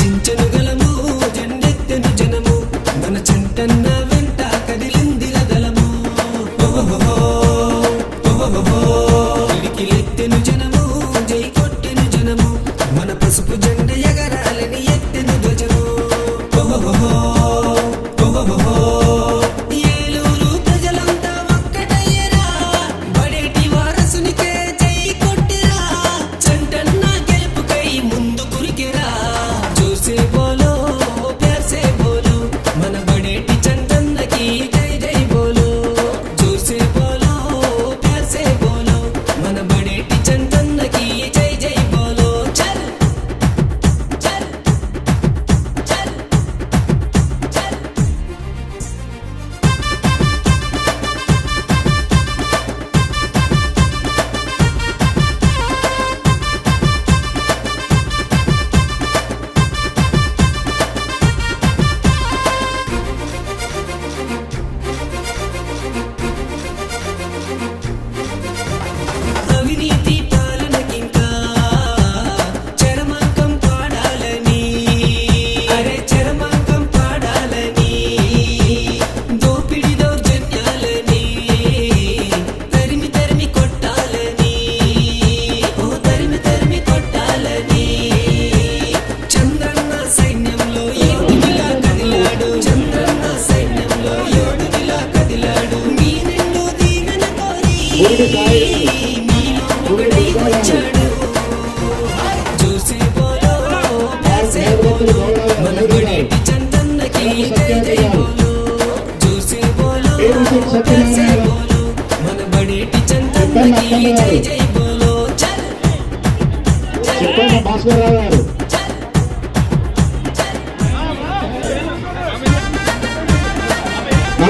sin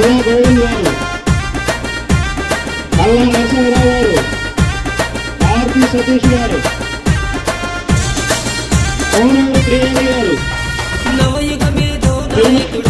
కల్లా గోవింద్ గారు కల్లా నరసింహరావు గారు ఆర్పి సతీష్ గారు పౌనూరు గారు నవయుగ మేధో నాయకుడు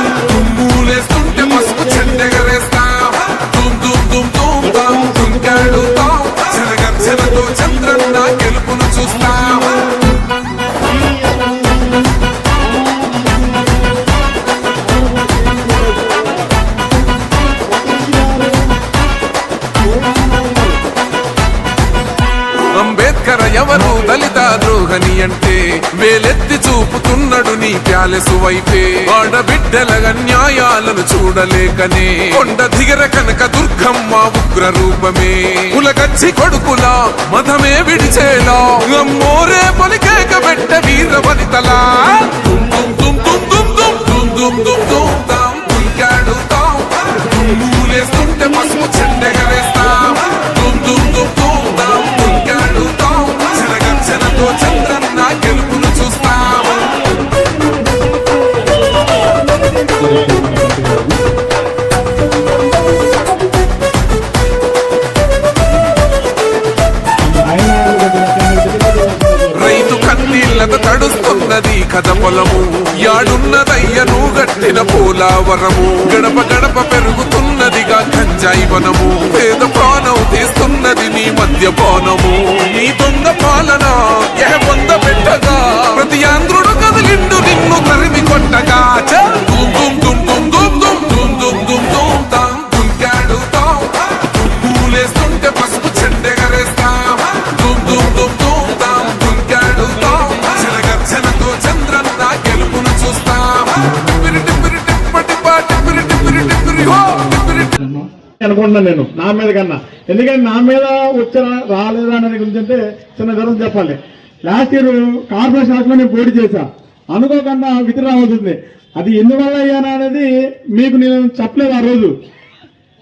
అలసు వైపే ఆడబిడ్డల అన్యాయాలను చూడలేకనే కొండ దిగర కనక దుర్గమ్మ ఉగ్ర రూపమే కులకచ్చి కొడుకులా మతమే విడిచేలా అమ్మోరే పలికేక పెట్ట వీర వనితలా ూలేస్తుంటే పసుపు చెడ్డగా దుమ్ దుమ్ దుమ్ దుమ్ దుమ్ దాం తుంకాడుతాం చెరగచ్చనతో కట్టిన పోలావరము. గడప గడప పెరుగుతున్నదిగా గంజాయి వనము పేద ప్రాణం తీస్తున్నది నీ మద్యపానము నీ దొంగ పాలన ఎహ పొంద పెట్టగా. ప్రతి ఆంధ్రుడు కదిలిండు నిన్ను తరిమి కొట్టగా. చ! దుమ్ దుమ్ దుమ్. అనుకుంటున్నాను నేను నా మీద కన్నా. ఎందుకంటే నా మీద వచ్చారా రాలేదా అనేది గురించి అంటే చిన్న వివరం చెప్పాలి. లాస్ట్ ఇయర్ కార్పొరేషన్ ఎలక్షన్ నేను పోటీ చేశా. అనుకోకుండా విధి రావాల్సింది. అది ఎందువల్ల అయ్యానా అనేది మీకు నేను చెప్పలేదు ఆ రోజు.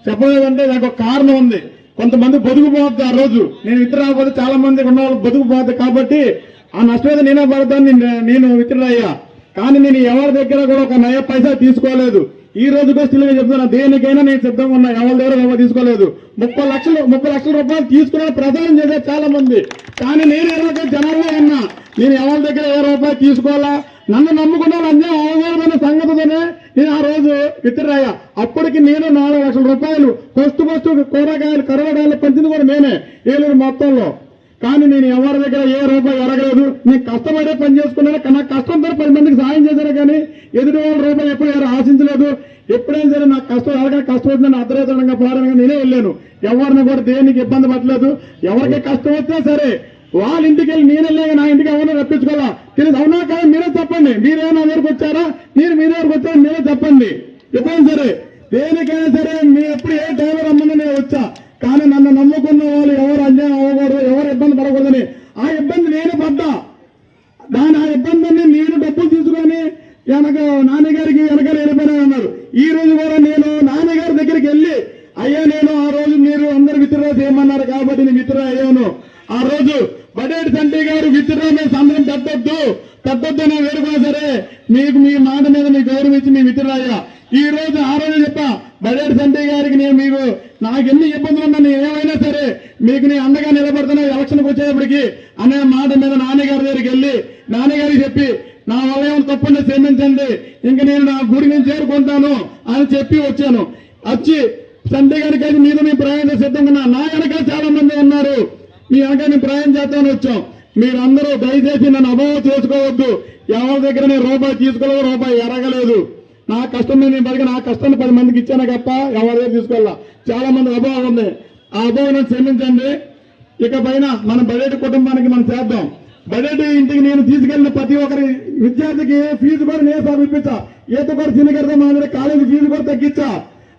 చెప్పలేదంటే నాకు ఒక కారణం ఉంది. కొంతమంది బతుకు పోవద్దు ఆ రోజు. నేను విత్డ్రా రాకపోతే చాలా మంది ఉన్న వాళ్ళు బతుకు పోవద్దు కాబట్టి ఆ నష్టం నేనే పడతాను. నేను- నేను విత్డ్రా అయ్యా కానీ నేను ఎవరి దగ్గర కూడా ఒక నయ పైసా తీసుకోలేదు. ఈ రోజు కూడా స్టిల్గా చెప్తున్నా. దేనికైనా నేను సిద్ధంగా ఉన్నా. ఎవరి దగ్గర రూపాయి తీసుకోలేదు. ముప్పై లక్షలు ముప్పై లక్షల రూపాయలు తీసుకున్న ప్రచారం చేసే చాలా మంది కానీ నేను ఇరవై జనాల్లో ఉన్నా. నేను ఎవరి దగ్గర ఏ రూపాయలు తీసుకోవాలా? నన్ను నమ్ముకున్న వాళ్ళు అన్నీ అవగాహన సంగతితోనే నేను ఆ రోజు విత్డ్రాయా అప్పటికి నేను నాలుగు లక్షల రూపాయలు ఫస్ట్ ఫస్ట్ కూరగాయలు కరవడాలు పంచింది కూడా నేనే. ఏలూరు మొత్తంలో. కానీ నేను ఎవరి దగ్గర ఏ రూపాయి ఎరగలేదు నేను కష్టపడే పని చేసుకున్నాను. కానీ నా కష్టంతో పది మందికి సాయం చేశాను కానీ ఎదుటి వాళ్ళ రూపాయలు ఎప్పుడు ఎవరు ఆశించలేదు. ఎప్పుడైనా సరే నాకు కష్టం ఎలాగైనా కష్టం వచ్చిందని అర్ధరేతనంగా పోరాడంగా నేనే వెళ్ళాను. ఎవరిని కూడా దేనికి ఇబ్బంది పట్టలేదు. ఎవరికి కష్టం వస్తే సరే వాళ్ళ ఇంటికి వెళ్ళి నేను వెళ్ళాక నా ఇంటికి ఎవరిని రప్పించుకోవాలా? తెలియదు. అవునా కానీ మీరే చెప్పండి. మీరే నా దగ్గరకు వచ్చారా? మీరు మీ దగ్గరకు వచ్చారా మీరే చెప్పండి. ఎప్పుడైనా సరే దేనికైనా సరే మీ ఎప్పుడు ఏ టైంలో రమ్మని నేను వచ్చా. కానీ నన్ను నమ్ము వాళ్ళు ఎవరు అన్యాయం అవ్వకూడదు ఎవరు ఇబ్బంది పడకూడదని ఆ ఇబ్బంది నేను పడ్డా దాని ఆ ఇబ్బందిని నేను డబ్బులు తీసుకొని వెనక నాన్నగారికి వెనకాల వెళ్ళిపోయినా అన్నారు ఈ రోజు కూడా నేను నాన్నగారి దగ్గరికి వెళ్ళి అయ్యా నేను ఆ రోజు మీరు అందరు విత్డ్రా చేయమన్నారు కాబట్టి నేను విత్డ్రా అయ్యాను ఆ రోజు బడేటి సంటి గారు విత్డ్రా మీద సంతకం పెట్టొద్దు పెట్టొద్దు నేను వేడుకున్నా సరే మీకు మీ మాట మీద మీ గౌరవం ఇచ్చి మీ విత్డ్రా అయ్యా ఈ రోజు ఆ రోజు చెప్పా బడేటి సంటి గారికి నేను మీకు నాకు ఎన్ని ఇబ్బందులు ఉన్నా నేను ఏమైనా సరే మీకు నేను అండగా నిలబడుతున్నా ఎలక్షన్కి వచ్చేటప్పటికి అనే మాట మీద నాన్నగారి దగ్గరికి వెళ్ళి నాన్నగారికి చెప్పి నా వల్ల ఏమైనా తప్పని క్షమించండి. ఇంక నేను నా గుడి నేను చేరుకుంటాను అని చెప్పి వచ్చాను. వచ్చి సండే గారికి అయితే మీద మేము ప్రయాణం సిద్ధంగా నా వెనక చాలా మంది ఉన్నారు. మీ వెనక మేము ప్రయాణం చేస్తామని వచ్చాం. మీరందరూ దయచేసి నన్ను అభావం చేసుకోవద్దు. ఎవరి దగ్గర నేను రూపాయి తీసుకోలేదు రూపాయి ఎరగలేదు. నా కష్టం మీద నేను బతికి నా కష్టాన్ని పది మందికి ఇచ్చాను తప్ప ఎవరి దగ్గర తీసుకోవాలా? చాలా మంది అభావం ఉంది. ఆ అభావం క్షమించండి. ఇక పైన మన బడేటి కుటుంబానికి మనం చేద్దాం. బడేటి ఇంటికి నేను తీసుకెళ్ళిన ప్రతి ఒక్కరి విద్యార్థికి ఫీజు కూడా నేను సమర్పించా. ఈత కూడా చిన్నగడతా దగ్గర కాలేజీ ఫీజు కూడా తగ్గించా.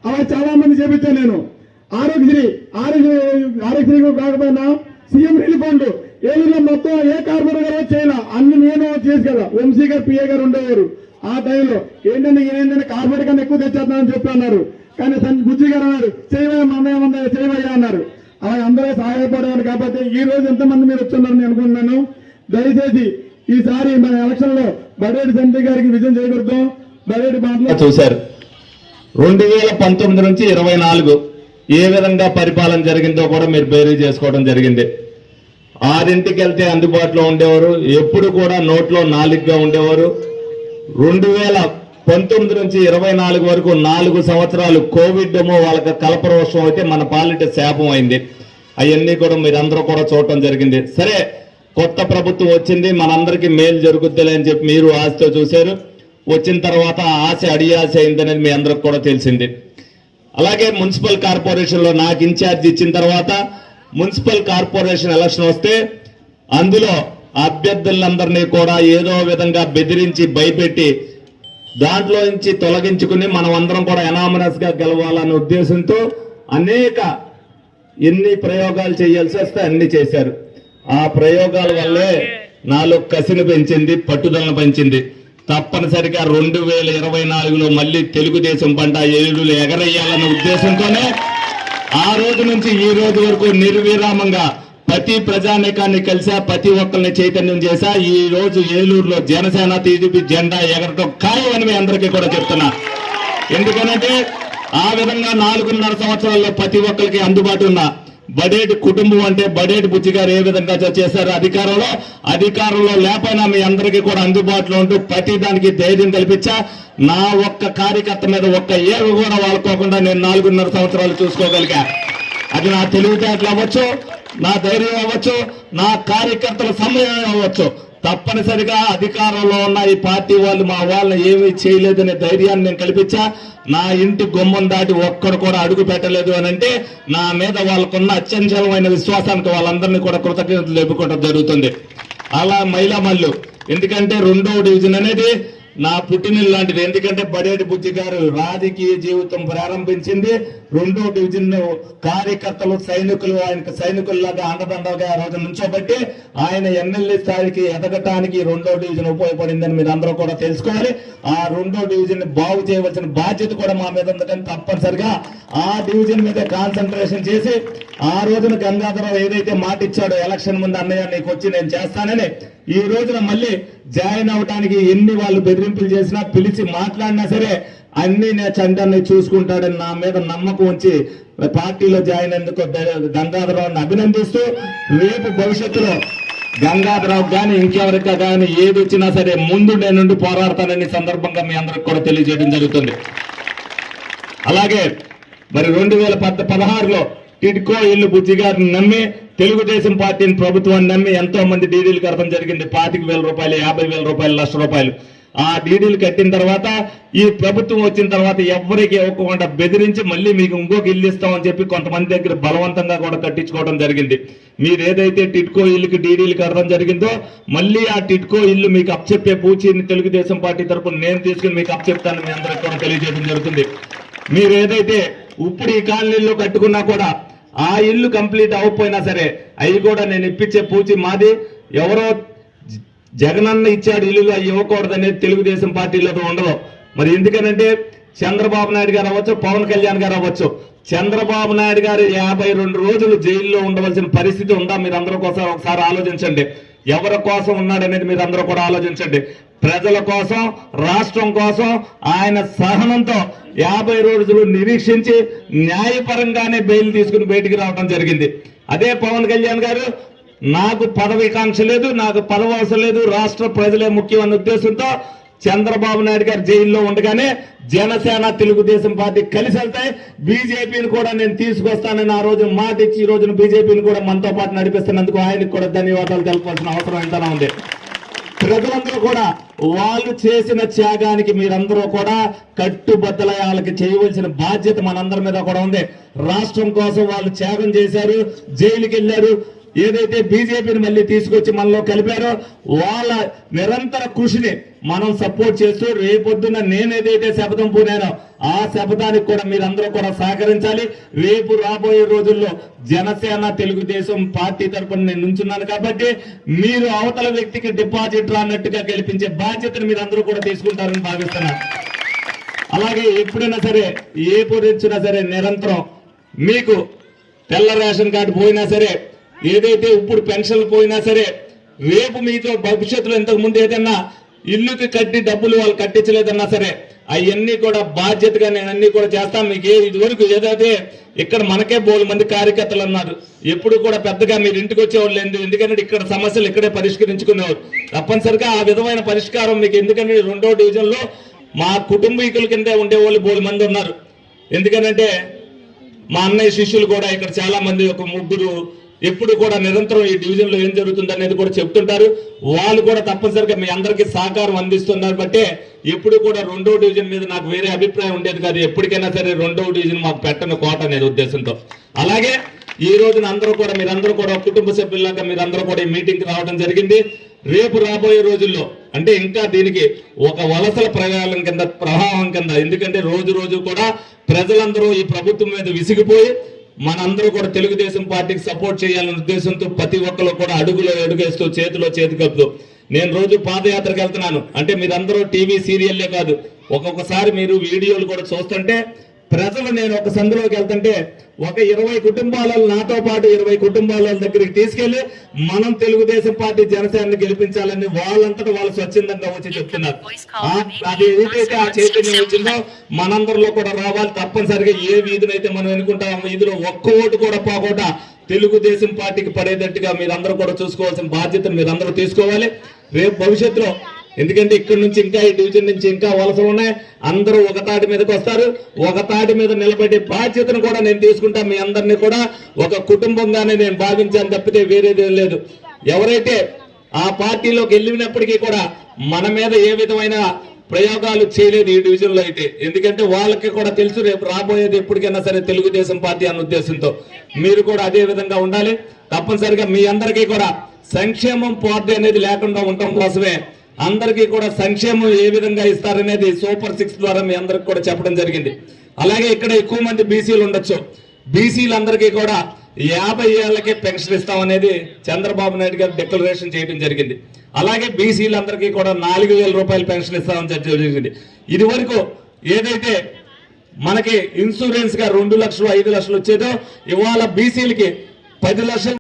అలా చాలా మంది చేపించా నేను. ఆరోగ్యశ్రీ ఆరోగ్య ఆరోగ్యశ్రీ కాకపోయినా సీఎం రిలీఫ్ ఫండ్. ఏలూరులో మొత్తం ఏ కార్పొరేటర్ గారు చేయాల అన్ని నేను చేసుకెళ్ళా వంశీ గారు పిఏ గారు ఉండేవారు. ఆ టైంలో ఏంటంటే ఏంటంటే కార్పొరేట్ కన్నా ఎక్కువ తెచ్చేద్దామని చెప్పి అన్నారు. కానీ సన్ బుజ్జి గారు అన్నారు చేయవయ్య మా ఉందా చేయవయ్యా అన్నారు. అలా అందరూ సహాయపడేవారు కాబట్టి ఈ రోజు ఎంతమంది మీరు వచ్చున్నారని అనుకుంటున్నాను. దయచేసి ఈసారి మన ఎలక్షన్లో బడేటి సంజయ్ గారికి విజయం చేకూరుతాం బడేటి మాటలు చూశారు. రెండు వేల పంతొమ్మిది నుంచి ఇరవై నాలుగు ఏ విధంగా పరిపాలన జరిగిందో కూడా మీరు బేరీ చేసుకోవడం జరిగింది. ఆరింటికి వెళ్తే అందుబాటులో ఉండేవారు ఎప్పుడు కూడా నోట్లో నాలుగుగా ఉండేవారు. రెండు వేల పంతొమ్మిది నుంచి ఇరవై నాలుగు వరకు నాలుగు సంవత్సరాలు కోవిడ్ వాళ్ళకి వాళ్ళకి కలపరోషం అయితే మన పాలిట శాపం అయింది. అవన్నీ కూడా మీరందరూ కూడా చూడటం జరిగింది. సరే కొత్త ప్రభుత్వం వచ్చింది మనందరికీ మేలు జరుగుద్దిలే అని చెప్పి మీరు ఆశతో చూశారు. వచ్చిన తర్వాత ఆశ అడియాశ అయిందనేది మీ అందరికి కూడా తెలిసింది. అలాగే మున్సిపల్ కార్పొరేషన్లో నాకు ఇన్ఛార్జ్ ఇచ్చిన తర్వాత మున్సిపల్ కార్పొరేషన్ ఎలక్షన్ వస్తే అందులో అభ్యర్థులందరినీ కూడా ఏదో విధంగా బెదిరించి భయపెట్టి దాంట్లో నుంచి తొలగించుకుని మనం అందరం కూడా ఎనామనస్గా గెలవాలనే ఉద్దేశంతో అనేక ఎన్ని ప్రయోగాలు చేయాల్సి వస్తే అన్ని చేశారు. ఆ ప్రయోగాల వల్లే నాలో కసిని పెంచింది పట్టుదలను పెంచింది. తప్పనిసరిగా రెండు వేల ఇరవై నాలుగులో మళ్ళీ తెలుగుదేశం పంట ఏడులు ఎగరేయాలన్న ఉద్దేశంతోనే ఆ రోజు నుంచి ఈ రోజు వరకు నిర్విరామంగా ప్రతి ప్రజానీకాన్ని కలిసా ప్రతి ఒక్కరిని చైతన్యం చేశా ఈ రోజు ఏలూరులో జనసేన టీడీపీ జెండా ఎగరటం ఖాయం అని మీ అందరికీ కూడా చెప్తున్నా. ఎందుకనంటే ఆ విధంగా నాలుగున్నర సంవత్సరాల్లో ప్రతి ఒక్కరికి అందుబాటు ఉన్న బడేటి కుటుంబం అంటే బడేటి బుజ్జి గారు ఏ విధంగా చేశారు అధికారంలో? అధికారంలో లేకపోయినా మీ అందరికీ కూడా అందుబాటులో ఉంటూ ప్రతి దానికి ధైర్యం కల్పించా. నా ఒక్క కార్యకర్త మీద ఒక్క ఏవి కూడా వాళ్ళకోకుండా నేను నాలుగున్నర సంవత్సరాలు చూసుకోగలిగా. అది నా తెలివితేటలు అవ్వచ్చు. నా ధైర్యం అవ్వచ్చు నా కార్యకర్తల సమయం అవ్వచ్చు. తప్పనిసరిగా అధికారంలో ఉన్న ఈ పార్టీ వాళ్ళు మా వాళ్ళని ఏమీ చేయలేదనే ధైర్యాన్ని నేను కల్పించా. నా ఇంటి గుమ్మం దాటి ఒక్కడు కూడా అడుగు పెట్టలేదు అని అంటే నా మీద వాళ్ళకున్న అత్యంచలమైన విశ్వాసానికి వాళ్ళందరినీ కూడా కృతజ్ఞతలు చెప్పుకోవడం జరుగుతుంది. అలా మహిళా మల్లు. ఎందుకంటే రెండో డివిజన్ అనేది నా పుట్టినిల్లు లాంటిది. ఎందుకంటే బడేటి బుజ్జి గారు రాజకీయ జీవితం ప్రారంభించింది. రెండో డివిజన్ కార్యకర్తలు సైనికులు ఆయనకు సైనికుల్లాగా అండదండగా ఆ రోజు నుంచోబట్టి ఆయన ఎమ్మెల్యే స్థాయికి ఎదగటానికి రెండో డివిజన్ ఉపయోగపడిందని మీరు అందరూ కూడా తెలుసుకోవాలి. ఆ రెండో డివిజన్ బాగు చేయవలసిన బాధ్యత కూడా మా మీద ఉందని తప్పనిసరిగా ఆ డివిజన్ మీద కాన్సన్ట్రేషన్ చేసి ఆ రోజున గంగాధరరావు ఏదైతే మాట ఇచ్చాడో ఎలక్షన్ ముందు అన్నయ్య నీకు వచ్చి నేను చేస్తానని ఈ రోజున మళ్ళీ జాయిన్ అవడానికి ఎన్ని వాళ్ళు బెదిరింపులు చేసినా పిలిచి మాట్లాడినా సరే అన్ని నేను చండాన్ని చూసుకుంటాడని నా మీద నమ్మకం ఉంచి పార్టీలో జాయిన్ అయినందుకు గంగాధరరావుని అభినందిస్తూ రేపు భవిష్యత్తులో గంగాధరరావు కానీ ఇంకెవరికి కానీ ఏది వచ్చినా సరే ముందు నేనుండి నుండి పోరాడతానని సందర్భంగా మీ అందరికి కూడా తెలియజేయడం జరుగుతుంది. అలాగే మరి రెండు వేల పద్ పదహారులో టిడ్కో ఇల్లు బుజ్జి గారిని నమ్మి తెలుగుదేశం పార్టీని ప్రభుత్వాన్ని నమ్మి ఎంతో మంది డీడీలు కట్టడం జరిగింది. పాతిక వేల రూపాయలు యాభై వేల రూపాయలు లక్ష రూపాయలు. ఆ డీడీలు కట్టిన తర్వాత ఈ ప్రభుత్వం వచ్చిన తర్వాత ఎవరికి ఇవ్వకుండా బెదిరించి మళ్ళీ మీకు ఇంకొక ఇల్లు ఇస్తామని చెప్పి కొంతమంది దగ్గర బలవంతంగా కూడా కట్టించుకోవడం జరిగింది. మీరు ఏదైతే టిట్కో ఇల్లుకి డీడీలు కట్టడం జరిగిందో మళ్ళీ ఆ టిట్కో ఇల్లు మీకు అప్పచెప్పే పూచీని తెలుగుదేశం పార్టీ తరపున నేను తీసుకుని మీకు అప్పచెప్తాను మీ అందరికి కూడా తెలియజేయడం జరుగుతుంది. మీరు ఏదైతే ఇప్పుడు ఈ కాలనీలో కట్టుకున్నా కూడా ఆ ఇల్లు కంప్లీట్ అవ్వకపోయినా సరే అవి కూడా నేను ఇప్పించే పూచి మాది. ఎవరో జగనన్న ఇచ్చాడు ఇల్లులు అవి ఇవ్వకూడదు అనేది తెలుగుదేశం పార్టీలో ఉండదు. మరి ఎందుకనంటే చంద్రబాబు నాయుడు గారు అవ్వచ్చు పవన్ కళ్యాణ్ గారు అవ్వచ్చు. చంద్రబాబు నాయుడు గారు యాభై రెండు రోజులు జైల్లో ఉండవలసిన పరిస్థితి ఉందా? మీరు అందరూ కోసం ఒకసారి ఆలోచించండి. ఎవరి కోసం ఉన్నాడనేది మీరు అందరూ కూడా ఆలోచించండి. ప్రజల కోసం రాష్ట్రం కోసం ఆయన సహనంతో యాభై రోజులు నిరీక్షించి న్యాయపరంగానే బెయిల్ తీసుకుని బయటికి రావడం జరిగింది. అదే పవన్ కళ్యాణ్ గారు నాకు పదవికాంక్ష లేదు నాకు పదవి అవసరం లేదు రాష్ట్ర ప్రజలే ముఖ్యమైన ఉద్దేశంతో చంద్రబాబు నాయుడు గారు జైల్లో ఉండగానే జనసేన తెలుగుదేశం పార్టీ కలిసి వెళ్తాయి బీజేపీని కూడా నేను తీసుకొస్తానని ఆ రోజు మాట ఇచ్చి ఈ రోజున బీజేపీని కూడా మనతో పాటు నడిపిస్తున్నందుకు ఆయనకు కూడా ధన్యవాదాలు తెలపాల్సిన అవసరం ఎంతనా ఉంది. ప్రజలందరూ కూడా వాళ్ళు చేసిన త్యాగానికి మీరందరూ కూడా కట్టుబద్దలై వాళ్ళకి చేయవలసిన బాధ్యత మనందరి మీద కూడా ఉంది. రాష్ట్రం కోసం వాళ్ళు త్యాగం చేశారు జైలుకి వెళ్ళారు ఏదైతే బీజేపీని మళ్ళీ తీసుకొచ్చి మనలో కలిపారో వాళ్ళ నిరంతర కృషిని మనం సపోర్ట్ చేస్తూ రేపొద్దున నేను ఏదైతే శపథం పూనానో ఆ శపథానికి కూడా మీరందరూ కూడా సహకరించాలి. రేపు రాబోయే రోజుల్లో జనసేన తెలుగుదేశం పార్టీ తరఫున నేను నుంచున్నాను కాబట్టి మీరు అవతల వ్యక్తికి డిపాజిట్ రానట్టుగా గెలిపించే బాధ్యతను మీరందరూ కూడా తీసుకుంటారని భావిస్తున్నాను. అలాగే ఎప్పుడైనా సరే ఏ పొరిచినా సరే నిరంతరం మీకు తెల్ల రేషన్ కార్డు పోయినా సరే ఏదైతే ఇప్పుడు పెన్షన్లు పోయినా సరే రేపు మీతో భవిష్యత్తులో ఇంతకు ముందు ఏదన్నా ఇల్లుకి కట్టి డబ్బులు వాళ్ళు కట్టించలేదన్నా సరే అవన్నీ కూడా బాధ్యతగా నేను అన్ని కూడా చేస్తాను. మీకు ఏ ఇదివరకు ఏదైతే ఇక్కడ మనకే బోలు మంది కార్యకర్తలు అన్నారు ఎప్పుడు కూడా పెద్దగా మీరు ఇంటికి వచ్చేవాళ్ళు లేదు. ఎందుకంటే ఇక్కడ సమస్యలు ఇక్కడే పరిష్కరించుకునేవారు. తప్పనిసరిగా ఆ విధమైన పరిష్కారం మీకు ఎందుకంటే రెండో డివిజన్లో మా కుటుంబీకుల కిందే ఉండేవాళ్ళు బోలు మంది ఉన్నారు. ఎందుకనంటే మా అన్నయ్య శిష్యులు కూడా ఇక్కడ చాలా మంది ఒక ముగ్గురు ఎప్పుడు కూడా నిరంతరం ఈ డివిజన్లో ఏం జరుగుతుంది అనేది కూడా చెప్తుంటారు. వాళ్ళు కూడా తప్పనిసరిగా మీ అందరికీ సహకారం అందిస్తున్నారు. బట్టే ఎప్పుడు కూడా రెండో డివిజన్ మీద నాకు వేరే అభిప్రాయం ఉండేది కాదు. ఎప్పటికైనా సరే రెండో డివిజన్ మాకు పెట్టను కోట అనేది ఉద్దేశంతో. అలాగే ఈ రోజున అందరూ కూడా మీరందరూ కూడా కుటుంబ సభ్యులాగా మీరందరూ కూడా ఈ మీటింగ్ రావడం జరిగింది. రేపు రాబోయే రోజుల్లో అంటే ఇంకా దీనికి ఒక వలసల ప్రయాణం కింద ప్రభావం కింద ఎందుకంటే రోజు రోజు కూడా ప్రజలందరూ ఈ ప్రభుత్వం మీద విసిగిపోయి మనందరూ కూడా తెలుగుదేశం పార్టీకి సపోర్ట్ చేయాలనే ఉద్దేశంతో ప్రతి ఒక్కరు కూడా అడుగులో అడుగేస్తూ చేతిలో చేతి కలుపుతూ నేను రోజు పాదయాత్రకు వెళ్తున్నాను. అంటే మీరందరూ టీవీ సీరియల్లే కాదు. ఒక్కొక్కసారి మీరు వీడియోలు కూడా చూస్తుంటే ప్రజలు నేను ఒక సందులోకి వెళ్తుంటే ఒక ఇరవై కుటుంబాలను నాతో పాటు ఇరవై కుటుంబాల దగ్గరికి తీసుకెళ్ళి మనం తెలుగుదేశం పార్టీ జనసేనని గెలిపించాలని వాళ్ళంతటా వాళ్ళు స్వచ్ఛందంగా వచ్చి చెప్తున్నారు. అది ఏదైతే ఆ చైతన్యం వచ్చిందో మనందరిలో కూడా రావాలి. తప్పనిసరిగా ఏ వీధినైతే మనం ఎన్నుకుంటాం వీధిలో ఒక్క ఓటు కూడా పోకుండా తెలుగుదేశం పార్టీకి పడేటట్టుగా మీరందరూ కూడా చూసుకోవాల్సిన బాధ్యతను మీరందరూ తీసుకోవాలి. రేపు భవిష్యత్తులో ఎందుకంటే ఇక్కడ నుంచి ఇంకా ఈ డివిజన్ నుంచి ఇంకా వలసలు ఉన్నాయి. అందరూ ఒక తాటి మీదకి వస్తారు. ఒక తాటి మీద నిలబడే బాధ్యతను కూడా నేను తీసుకుంటా. మీ అందరినీ కూడా ఒక కుటుంబంగానే నేను భావించాను తప్పితే వేరేది లేదు. ఎవరైతే ఆ పార్టీలోకి వెళ్ళినప్పటికీ కూడా మన మీద ఏ విధమైన ప్రయోగాలు చేయలేదు ఈ డివిజన్లో అయితే. ఎందుకంటే వాళ్ళకి కూడా తెలుసు రేపు రాబోయేది ఎప్పటికైనా సరే తెలుగుదేశం పార్టీ అన్న ఉద్దేశంతో. మీరు కూడా అదే విధంగా ఉండాలి. తప్పనిసరిగా మీ అందరికీ కూడా సంక్షేమం పార్టీ అనేది లేకుండా ఉండటం కోసమే అందరికీ కూడా సంక్షేమం ఏ విధంగా ఇస్తారనేది సూపర్ సిక్స్ ద్వారా మీ అందరికి కూడా చెప్పడం జరిగింది. అలాగే ఇక్కడ ఎక్కువ మంది బీసీలు ఉండొచ్చు. బీసీలందరికీ కూడా యాభై ఏళ్ళకే పెన్షన్ ఇస్తామనేది చంద్రబాబు నాయుడు గారు డిక్లరేషన్ చేయడం జరిగింది. అలాగే బీసీలందరికీ కూడా నాలుగు వేల రూపాయలు పెన్షన్ ఇస్తామని చర్చ జరిగింది. ఇది వరకు ఏదైతే మనకి ఇన్సూరెన్స్గా రెండు లక్షలు ఐదు లక్షలు వచ్చేదో ఇవాళ బీసీలకి పది లక్షలు